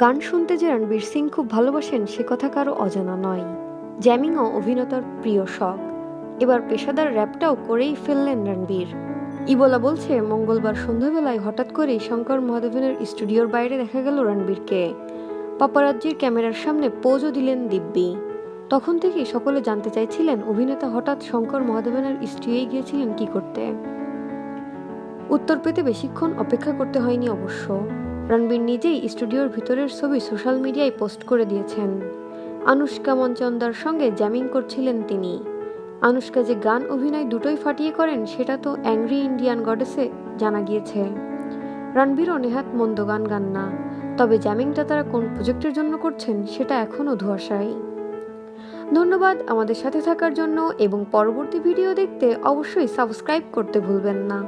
গান শুনতে যে রণবীর সিং খুব ভালোবাসেন, সে কথা কারও অজানা নয়। জ্যামিংও অভিনেতার প্রিয় শখ। এবার পেশাদার র্যাপটাও করেই ফেললেন রণবীর। ইবোলা বলছে, মঙ্গলবার সন্ধ্যাবেলায় হঠাৎ করেই শঙ্কর মহাদেবনের স্টুডিওর বাইরে দেখা গেল রণবীরকে। পাপারাজ্জির ক্যামেরার সামনে পোজও দিলেন দিব্যি। তখন থেকেই সকলে জানতে চাইছিলেন, অভিনেতা হঠাৎ শঙ্কর মহাদেবনের স্টুডিওয়ে গিয়েছিলেন কি করতে। উত্তর পেতে বেশিক্ষণ অপেক্ষা করতে হয়নি অবশ্য। রণবীর নিজেই স্টুডিওর ভিতরের ছবি সোশ্যাল মিডিয়ায় পোস্ট করে দিয়েছেন। আনুষ্কা মঞ্চন্দার সঙ্গে জ্যামিং করছিলেন তিনি। আনুষ্কা যে গান অভিনয় দুটোই ফাটিয়ে করেন, সেটা তো অ্যাংরি ইন্ডিয়ান গডেসে জানা গিয়েছে। রণবীরও নেহাত মন্দ গান গান না, তবে জ্যামিংটা তারা কোন প্রজেক্টের জন্য করছেন, সেটা এখনও ধোয়াশাই ধন্যবাদ আমাদের সাথে থাকার জন্য, এবং পরবর্তী ভিডিও দেখতে অবশ্যই সাবস্ক্রাইব করতে ভুলবেন না।